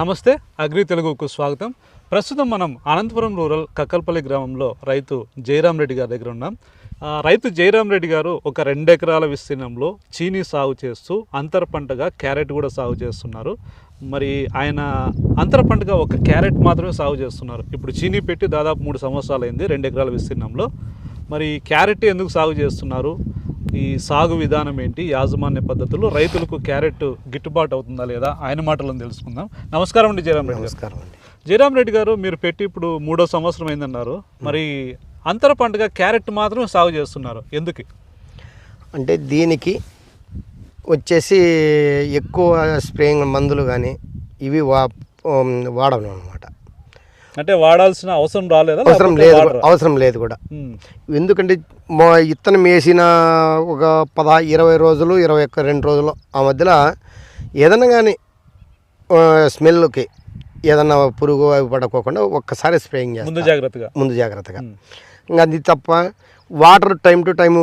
నమస్తే అగ్రి తెలుగుకు స్వాగతం. ప్రస్తుతం మనం అనంతపురం రూరల్ కక్కల్పల్లి గ్రామంలో రైతు జయరాం రెడ్డి గారి దగ్గర ఉన్నాం. రైతు జయరాం రెడ్డి గారు ఒక రెండు ఎకరాల విస్తీర్ణంలో చీనీ సాగు చేస్తూ అంతర పంటగా క్యారెట్ కూడా సాగు చేస్తున్నారు. మరి ఆయన అంతర పంటగా ఒక క్యారెట్ మాత్రమే సాగు చేస్తున్నారు. ఇప్పుడు చీనీ పెట్టి దాదాపు మూడు సంవత్సరాలు అయింది రెండు ఎకరాల విస్తీర్ణంలో. మరి క్యారెట్ ఎందుకు సాగు చేస్తున్నారు? ఈ సాగు విధానం ఏంటి యాజమాన్య పద్ధతులు రైతులకు క్యారెట్ గిట్టుబాటు అవుతుందా లేదా ఆయన మాటలను తెలుసుకుందాం. నమస్కారం అండి జయరాం రెడ్డి నమస్కారం అండి. జయరాం రెడ్డి గారు మీరు పెట్టి ఇప్పుడు మూడో సంవత్సరం అయిందన్నారు. మరి అంతర పంటగా క్యారెట్ మాత్రం సాగు చేస్తున్నారు. ఎందుకు? అంటే దీనికి వచ్చేసి ఎక్కువ స్ప్రేయింగ్ మందులు కానీ ఇవి వా వాడను అనమాట అంటే వాడాల్సిన అవసరం రాలేదా? అవసరం లేదు? అవసరం లేదు కూడా. ఎందుకంటే మా ఇత్తనం వేసిన ఒక పద ఇరవై రోజులు ఇరవై ఒక్క రెండు రోజులు ఆ మధ్యలో ఏదన్నా కానీ స్మెల్కి ఏదన్నా పురుగు అవి పడకోకుండా ఒక్కసారి స్ప్రేయింగ్ ముందు చేస్తాం జాగ్రత్తగా. ముందు జాగ్రత్తగా. ఇంకా అది తప్ప వాటర్ టైం టు టైం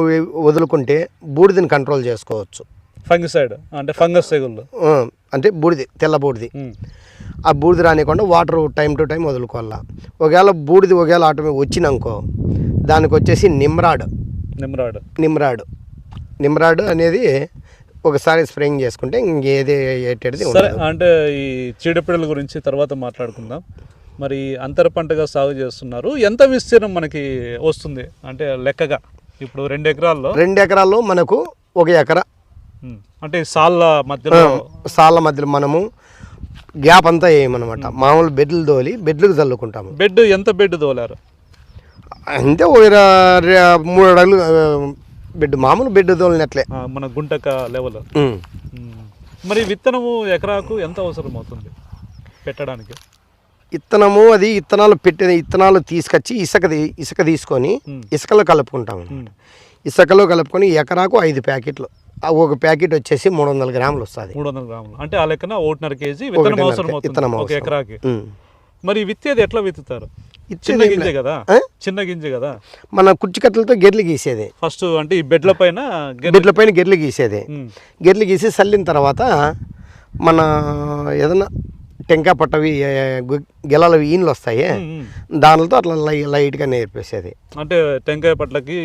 వదులుకుంటే బూడిదని కంట్రోల్ చేసుకోవచ్చు. ఫంగిసైడ్ అంటే ఫంగస్ తెగుళ్ళు. అంటే బూడిది తెల్ల బూడిది. ఆ బూడిది రానికుండా వాటర్ టైం టు టైం వదులుకోవాలా. ఒకవేళ బూడిది ఒకవేళ ఆటో వచ్చినాకో దానికి వచ్చేసి నిమ్రాడ్. నిమ్రాడ్. నిమ్రాడ్. నిమ్రాడ్ అనేది ఒకసారి స్ప్రేయింగ్ చేసుకుంటే ఇంకేది ఏటేది సరే అంటే ఈ చీడపీడల గురించి తర్వాత మాట్లాడుకుందాం. మరి అంతర పంటగా సాగు చేస్తున్నారు. ఎంత విస్తీర్ణం మనకి వస్తుంది? అంటే లెక్కగా ఇప్పుడు రెండు ఎకరాల్లో. రెండు ఎకరాల్లో మనకు ఒక ఎకరా అంటే సాళ్ళ మధ్యలో సాళ్ళ మధ్యలో మనము గ్యాప్ అంతా వేయమన్నమాట మామూలు బెడ్లు తోలి బెడ్లకు చల్లుకుంటాము. బెడ్ ఎంత బెడ్ తోలారు? అంతే ఒక మూడు అడుగులు బెడ్ మామూలు బెడ్ తోలినట్లే. ఆ, మన గుంటక లెవెల్. మరి విత్తనము ఎకరాకు ఎంత అవసరం అవుతుంది పెట్టడానికి? ఇత్తనము అది ఇత్తనాలు పెట్టిన ఇత్తనాలు తీసుకొచ్చి ఇసుక ఇసుక తీసుకొని. ఇసుకలో కలుపుకుంటాము ఉమ్. ఇసుకలో కలుపుకొని ఎకరాకు ఐదు ప్యాకెట్లు. ఒక ప్యాకెట్ వచ్చేసి మూడు వందల గ్రాములు వస్తుంది. మూడు వందల గ్రాములు. అంటే ఆ లెక్కన ఒకటిన్నర కేజీ విత్తనం అవసరం అవుతుంది. ఇత్తనం ఒక. ఎకరాకి. మరి విత్తేది ఎట్లా విత్తుతారు? చిన్న గింజ కదా? చిన్న గింజ కదా? మన కుర్చీకట్టలతో గెర్లు గీసేది. ఫస్ట్ అంటే ఈ బెడ్ల పైన బెడ్ల పైన గెర్లు గీసేది. గెర్లు గీసి చల్లిన తర్వాత మన ఏదైనా టెంకాయ పట్టవి గెలలవి ఈన్లు వస్తాయి. దానితో అట్లా లైట్గా నేర్పేసేది. అంటే టెంకాయ పట్లకి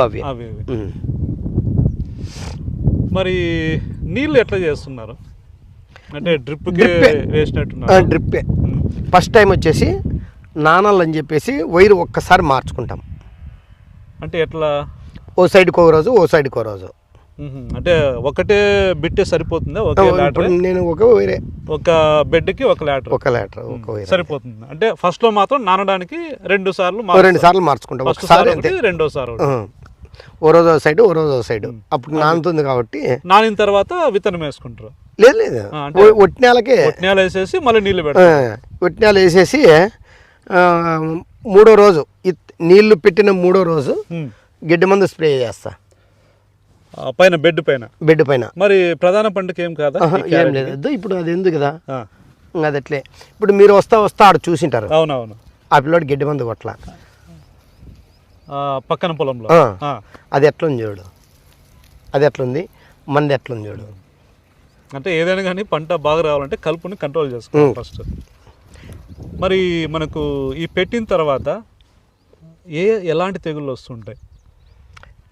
అవి. అవి. మరి నీళ్ళు ఎట్లా చేస్తున్నారు? అంటే. ఆ, వేసినట్టున్నారు. డ్రిప్పే. ఫస్ట్ టైం వచ్చేసి నాణాలు అని చెప్పేసి వైరు ఒక్కసారి మార్చుకుంటాం. అంటే ఎట్లా? ఓ సైడ్కి ఒక రోజు ఓ సైడ్కి ఒక రోజు. అంటే ఒకటే బిట్టే సరిపోతుందా? ఒకే నేను ఒక వైరే. ఒక బెడ్కి ఒక లాటర్ ఒక లీటర్ ఒక సరిపోతుంది. అంటే ఫస్ట్లో మాత్రం నానడానికి రెండు సార్లు రెండు సార్లు మార్చుకుంటాం. ఒకసారి సారి ఓ రోజు సైడ్ ఓ రోజు సైడ్ అప్పుడు నానుతుంది కాబట్టి నానిన తర్వాత విత్తనం వేసుకుంటారు. లేదు లేదు. ఒట్టినేలకే నేల వేసేసి మళ్ళీ నీళ్ళు పెడతారు. ఒట్టినేలు వేసేసి మూడో రోజు నీళ్ళు పెట్టిన మూడో రోజు. గడ్డి మందు స్ప్రే చేస్తా. పైన బెడ్ పైన. బెడ్ పైన. మరి ప్రధాన పంటకి ఏం కాదా? ఏం? లేదు. ఇప్పుడు అది ఎందుకు కదా? అది అట్లే. ఇప్పుడు మీరు వస్తా వస్తా ఆడ చూసింటారు. అవునవును. ఆ పిల్లోడు గడ్డి మందు కొట్ల. ఆ, పక్కన పొలంలో. అది ఎట్లుంది చూడు. అది ఎట్లుంది? మంది ఎట్లుంది చూడు. అంటే ఏదైనా కానీ పంట బాగా రావాలంటే కలుపుని కంట్రోల్ చేసుకోవాలి ఫస్ట్ మరి మనకు ఈ పెట్టిన తర్వాత ఏ ఎలాంటి తెగుళ్ళు వస్తుంటాయి?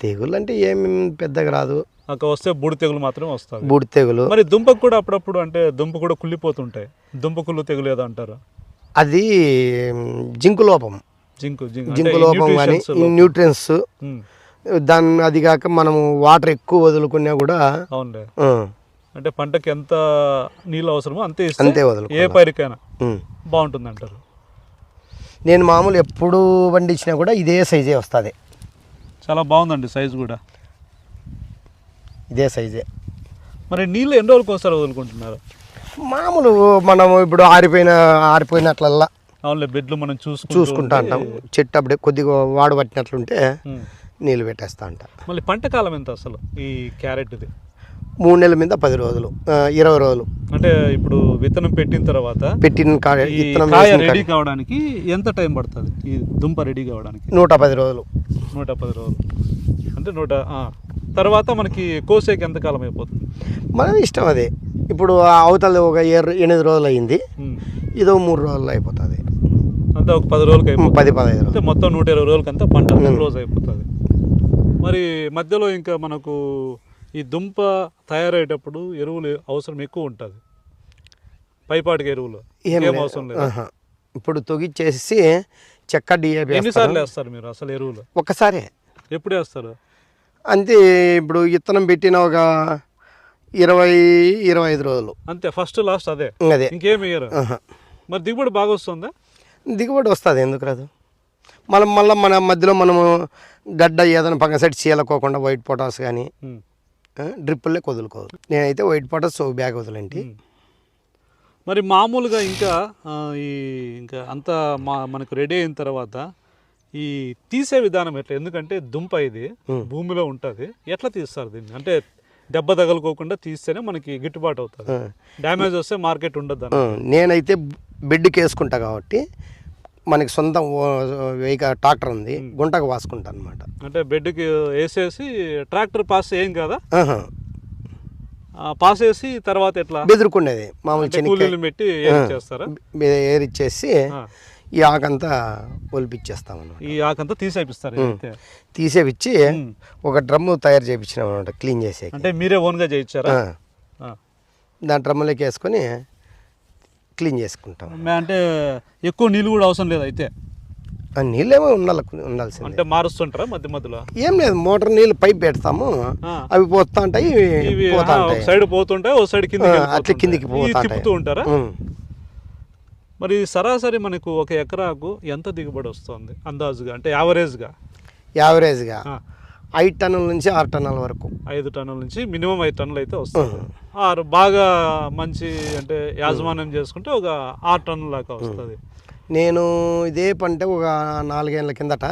తెగులు అంటే ఏమి పెద్దగా రాదు. అక్కడ వస్తే బూడి తెగులు మాత్రమే వస్తాయి. బూడి తెగులు. మరి దుంపకు కూడా అప్పుడప్పుడు అంటే దుంప కూడా కుళ్ళిపోతుంటాయి. దుంప కుళ్ళు తెగులు ఏదో అంటారు? అది జింకు లోపం. జింకు లోపం కానీ న్యూట్రియన్స్ దాని అది కాక మనము వాటర్ ఎక్కువ వదులుకున్నా కూడా అంటే పంటకి ఎంత నీళ్ళు అవసరమో అంతే అంతే ఏ వదులుకోవాలి పైరుకైనా. బాగుంటుంది అంటారు. నేను మామూలు ఎప్పుడు పండించినా కూడా ఇదే సైజే వస్తుంది. చాలా బాగుందండి సైజు కూడా. ఇదే సైజే. మరి నీళ్ళు ఎన్ని రోజులకు ఒకసారి వదులుకుంటున్నారు? మామూలు మనము ఇప్పుడు ఆరిపోయిన ఆరిపోయినట్లల్లా అవునులే బెడ్లు మనం చూసుకుంటూ చూసుకుంటా అంటాం. చెట్టు అప్పుడే కొద్దిగా వాడు పట్టినట్లుంటే. నీళ్ళు పెట్టేస్తా అంట. మళ్ళీ పంట కాలం ఎంత అసలు ఈ క్యారెట్ ఇది మూడు నెలల మీద పది రోజులు ఇరవై రోజులు. అంటే ఇప్పుడు విత్తనం పెట్టిన తర్వాత పెట్టిన విత్తనం రెడీ కావడానికి ఎంత టైం పడుతుంది? ఈ దుంప రెడీ కావడానికి? నూట పది రోజులు. నూట పది రోజులు. అంటే నూట. తర్వాత మనకి కోసేకి ఎంత కాలం అయిపోతుంది? మన ఇష్టం అది. ఇప్పుడు ఆ అవతల ఒక ఎనిమిది రోజులు అయింది. ఇదో మూడు రోజులు అయిపోతుంది. అంతా ఒక పది రోజులకి పది పదహైదు రోజులు. మొత్తం నూట ఇరవై రోజులకి అంతా పంట క్లోజ్ అయిపోతుంది. మరి మధ్యలో ఇంకా మనకు ఈ దుంప తయారయ్యేటప్పుడు ఎరువులు అవసరం ఎక్కువ ఉంటుంది. పైపాటికి ఎరువులు. ఏం. అవసరం లేదు. ఇప్పుడు తొగిచ్చేసి చెక్క డిఏపి ఎన్నిసార్లు వేస్తారు. మీరు అసలు ఎరువులు? ఒక్కసారి ఎప్పుడు వేస్తారు? అంతే ఇప్పుడు విత్తనం పెట్టిన ఒక ఇరవై ఇరవై ఐదు రోజులు. అంతే ఫస్ట్ లాస్ట్ అదే. అదే. ఇంకేం వేయరు? ఆహా. మరి దిగుబడి బాగా వస్తుందా? దిగుబడి వస్తుంది ఎందుకు రాదు? మనం మళ్ళీ మన మధ్యలో మనము గడ్డ ఏదైనా పక్క సైడ్ చీలకోకుండా వైట్ పొటాస్ కానీ. డ్రిప్పులే వదులుకోదు నేనైతే వైట్ పొటాస్ సో బ్యాగ్ వదలండి. మరి మామూలుగా ఇంకా ఈ ఇంకా అంతా మా మనకు రెడీ అయిన తర్వాత ఈ తీసే విధానం ఎట్లా? ఎందుకంటే దుంప ఇది. భూమిలో ఉంటుంది. ఎట్లా తీస్తారు దీన్ని? అంటే దెబ్బ తగలుకోకుండా తీస్తేనే మనకి గిట్టుబాటు అవుతుంది. డ్యామేజ్ వస్తే మార్కెట్ ఉండదు నేనైతే బెడ్కి వేసుకుంటా కాబట్టి మనకి సొంతం వెహిక ట్రాక్టర్ ఉంది గుంటకు వాసుకుంటా అనమాట అంటే బెడ్కి వేసేసి ట్రాక్టర్ పాస్ ఏం కదా? పాస్ వేసి తర్వాత ఎట్లా? బెదురుకునేది మామూలు కూలీలు పెట్టి ఏం చేస్తారా? ఏరిచ్చేసి. ఈ ఆకంతా ఒలిపిచ్చేస్తామన్నమాట ఈ ఆకంతా తీసేపిస్తారు. తీసేపిచ్చి. ఒక డ్రమ్ము తయారు చేయించినాం అనమాట క్లీన్ చేసే అంటే మీరే ఓన్గా చేయించారా. దాని డ్రమ్ములోకి వేసుకొని క్లీన్ చేసుకుంటాం. అంటే ఎక్కువ నీళ్ళు కూడా అవసరం లేదు అయితే? ఆ నీళ్ళేమో ఉండాలి ఉండాల్సింది. అంటే మారుస్తుంటారా మధ్య మధ్యలో? ఏం లేదు మోటార్ నీళ్ళు పైప్ పెడతాము. అవి పోతా ఉంటాయి పోతా ఉంటాయి. సైడ్ పోతుంటాయి ఒక సైడ్ వెళ్ళిపోతుంటాయి. అట్లా కిందికి పోతా తిప్పుతూ ఉంటారా. మరి సరాసరి మనకు ఒక ఎకరాకు ఎంత దిగుబడి వస్తుంది అందాజుగా? అంటే యావరేజ్గా? యావరేజ్గా. ఐదు టన్నుల నుంచి ఆరు టన్నుల వరకు. ఐదు టన్నుల నుంచి మినిమం ఐదు టన్నులు అయితే వస్తుంది ఆరు బాగా మంచి అంటే యాజమాన్యం చేసుకుంటే ఒక ఆరు టన్నుల దాకా వస్తుంది. నేను ఇదే పంట ఒక నాలుగేళ్ళ కిందట.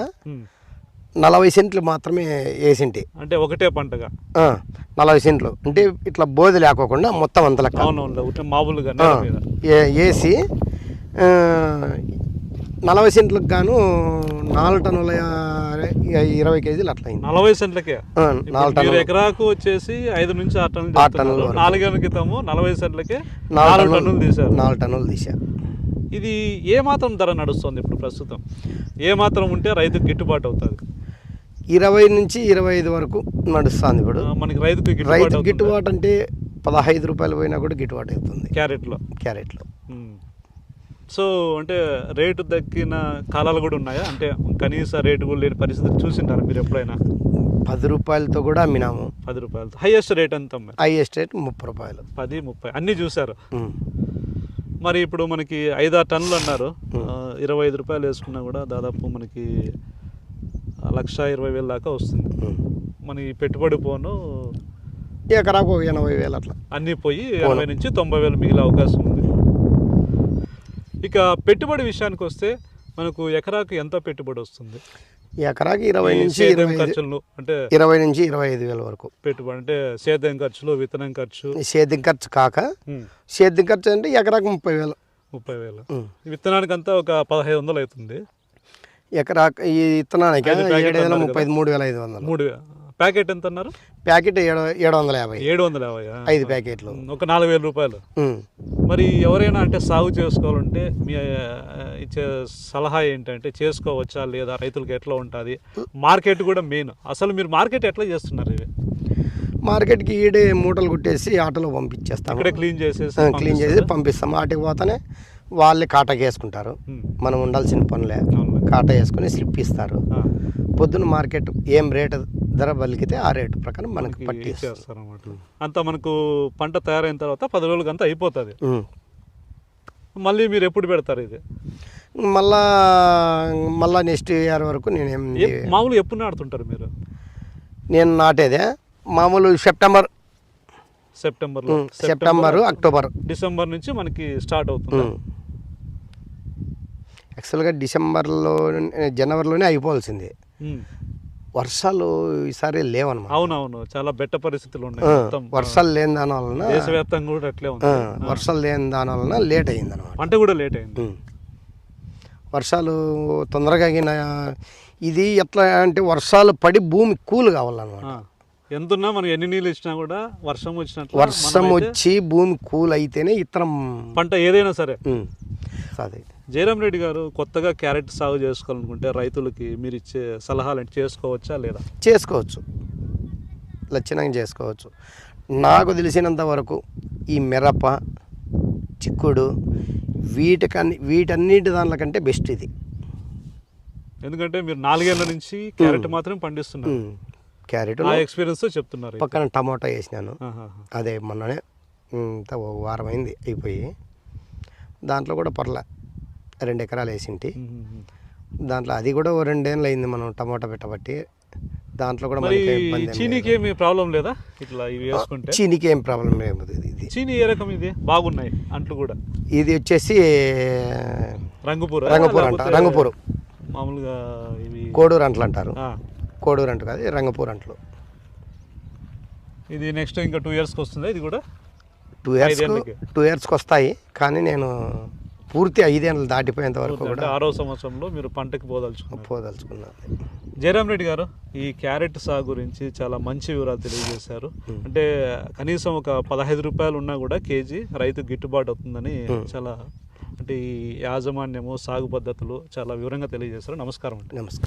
నలభై సెంట్లు మాత్రమే వేసింటి. అంటే ఒకటే పంటగా? నలభై సెంట్లు. అంటే ఇట్లా బోధి లేకోకుండా మొత్తం అంత లెక్క. అవునవును ఒకటే మామూలుగా వేసి నలభై సెంట్లకు గాను నాలుగు టన్నుల ఇరవై కేజీలు అట్లా అయింది నలభై సెంట్లకే. నాలుగు టన్నులు. ఎకరాకు వచ్చేసి ఐదు నుంచి ఆరు టన్నులు ఆరు టన్నుల. నాలుగేళ్ళ క్రితము నలభై సెంట్లకే నాలుగు టన్నులు తీశారు. నాలుగు టన్నులు తీసా ఇది ఏ మాత్రం ధర నడుస్తుంది ఇప్పుడు ప్రస్తుతం? ఏ మాత్రం ఉంటే రైతుకు గిట్టుబాటు అవుతుంది? ఇరవై నుంచి ఇరవై ఐదు వరకు నడుస్తుంది ఇప్పుడు. మనకి రైతుకు రైతు? గిట్టుబాటు అంటే పదహైదు రూపాయలు పోయినా కూడా గిట్టుబాటు అవుతుంది. క్యారెట్లో. క్యారెట్లు. సో అంటే రేటు దక్కిన కాలాలు కూడా ఉన్నాయా? అంటే కనీస రేటు కూడా లేని పరిస్థితి చూసింటారు మీరు ఎప్పుడైనా? పది రూపాయలతో కూడా అమ్మినాము. పది రూపాయలతో. హైయెస్ట్ రేట్ ఎంత హైయెస్ట్ రేట్ ముప్పై రూపాయలు. పది ముప్పై. అన్నీ ఉమ్. మరి ఇప్పుడు మనకి ఐదారు టన్నులు అన్నారు. ఇరవై ఐదు రూపాయలు వేసుకున్నా కూడా దాదాపు మనకి లక్ష ఇరవై వేల దాకా వస్తుంది. మన ఈ పెట్టుబడి పోను ఎకరాకు ఎనభై వేలు అట్లా. అన్నీ పోయి ఎనభై నుంచి తొంభై వేలు మిగిలే అవకాశం ఉంది. ఇక పెట్టుబడి విషయానికి వస్తే మనకు ఎకరాకు ఎంత పెట్టుబడి వస్తుంది? ఎకరాకి ఇరవై నుంచి సేద్యం ఖర్చులు అంటే ఇరవై నుంచి ఇరవై ఐదు వేల వరకు. పెట్టుబడి అంటే సేద్యం ఖర్చులు విత్తనం ఖర్చు? సేద్యం ఖర్చు కాక సేద్యం ఖర్చు అంటే ఎకరాకు ముప్పై వేలు. ముప్పై వేలు. విత్తనానికి అంతా ఒక పదహైదు వందలు అవుతుంది. ఎకరాకు ఈ ప్యాకెట్లు ఏడు వేల ముప్పై మూడు వేల ఐదు వందలు. మూడు ప్యాకెట్ ఎంత అన్నారు? ప్యాకెట్ ఏడు ఏడు వందల యాభై. ఏడు వందల యాభై ఐదు ప్యాకెట్లు. ఒక నాలుగు వేల రూపాయలు. మరి ఎవరైనా అంటే సాగు చేసుకోవాలంటే మీ ఇచ్చే సలహా ఏంటంటే చేసుకోవచ్చా లేదా? రైతులకు ఎట్లా ఉంటుంది? మార్కెట్ కూడా మెయిన్. అసలు మీరు మార్కెట్ ఎట్లా చేస్తున్నారు ఇవి మార్కెట్కి ఈడే మూటలు కుట్టేసి ఆటోలో పంపించేస్తాము. ఇక్కడే క్లీన్ చేసేసి క్లీన్ చేసి పంపిస్తాము. ఆటకి పోతానే వాళ్ళే కాటాకి వేసుకుంటారు మనం ఉండాల్సిన పనులే. కాటా వేసుకొని స్లిప్ ఇస్తారు. ఆ, పొద్దున్న మార్కెట్ ఏం రేటు ధర బలికితే ఆ రేటు ప్రకారం మనకి పట్టి ఇస్తారు. అంతా మనకు పంట తయారైన తర్వాత పది రోజులకి అంతా అయిపోతుంది. మళ్ళీ మీరు ఎప్పుడు పెడతారు ఇది? మళ్ళా మళ్ళా నెక్స్ట్ ఇయర్ వరకు నేనేం మామూలుగా ఎప్పుడు నాడుతుంటారు మీరు? నేను నాటేదే. మామూలు సెప్టెంబర్. సెప్టెంబర్లో. ఉమ్, సెప్టెంబరు అక్టోబర్. డిసెంబర్ నుంచి మనకి స్టార్ట్ అవుతుంది. యాక్చువల్గా డిసెంబర్లో జనవరిలోనే అయిపోవాల్సింది. వర్షాలు ఈసారి లేవన్నమాట. అవునవును చాలా బెట్ట పరిస్థితులు ఉన్నాయి వర్షాలు లేని దాని వలన దేశవ్యాప్తంగా కూడా అట్లే ఉంది. వర్షాలు లేని దాని వలన లేట్ అయింది అనమాట పంట కూడా లేట్ అయింది. వర్షాలు తొందరగా అయిన ఇది ఎట్లా అంటే వర్షాలు పడి భూమి కూల్ కావాలన్నమాట. ఎంతున్నా మనం ఎన్ని నీళ్ళు ఇచ్చినా కూడా వర్షం వచ్చినట్లు వర్షం వచ్చి భూమి కూల్ అయితేనే ఇత్తనం పంట ఏదైనా సరే. సాధి జయరామ్ రెడ్డి గారు కొత్తగా క్యారెట్ సాగు చేసుకోవాలనుకుంటే రైతులకి మీరు ఇచ్చే సలహాలు? చేసుకోవచ్చా లేదా? చేసుకోవచ్చు. లక్షణంగా చేసుకోవచ్చు. నాకు తెలిసినంత వరకు ఈ మిరప చిక్కుడు వీటికన్ని వీటన్నిటి దానికంటే బెస్ట్ ఇది. ఎందుకంటే మీరు నాలుగేళ్ళ నుంచి క్యారెట్ మాత్రం పండిస్తున్నారు. క్యారెట్ ఎక్స్పీరియన్స్ చెప్తున్నారు పక్కన టమాటా వేసినాను. అదే మొన్ననే వారం అయింది అయిపోయి. దాంట్లో కూడా పర్ల రెండు ఎకరాలు వేసింటి. దాంట్లో అది కూడా ఓ రెండేళ్ళు అయింది మనం టమాటా పెట్టబట్టి. దాంట్లో కూడా మనకి చీనీకి. ఏమి ప్రాబ్లం లేదా? ఇట్లా ఇవి వేసుకుంటే? చీనికి ఏం ప్రాబ్లం లేదు ఇది చీనీ ఏ రకం ఇది? బాగున్నాయి అంట్లు కూడా. ఇది వచ్చేసి రంగుపూర? రంగపూర్ అంట రంగపూర్. మామూలుగా ఇవి కోడూరు అంట్లు అంటారు. కోడూరు అంటు కాదు రంగపూర్ అంట్లు. ఇది నెక్స్ట్ ఇంకా టూ ఇయర్స్కి వస్తుంది ఇది కూడా? Two years. టూ ఇయర్స్కి వస్తాయి. కానీ నేను పూర్తి ఐదేళ్ళు దాటిపోయేంత వరకు కూడా ఆరో సంవత్సరంలో మీరు పంటకి పోదలుచుకున్నారు. పోదలుచుకున్నాను. జయరామ్ రెడ్డి గారు ఈ క్యారెట్ సాగు గురించి చాలా మంచి వివరాలు తెలియజేశారు. అంటే కనీసం ఒక పదహైదు రూపాయలు ఉన్నా కూడా కేజీ రైతు గిట్టుబాటు అవుతుందని చాలా అంటే ఈ యాజమాన్యము సాగు పద్ధతులు చాలా వివరంగా తెలియజేశారు. నమస్కారం అండి. నమస్కారం.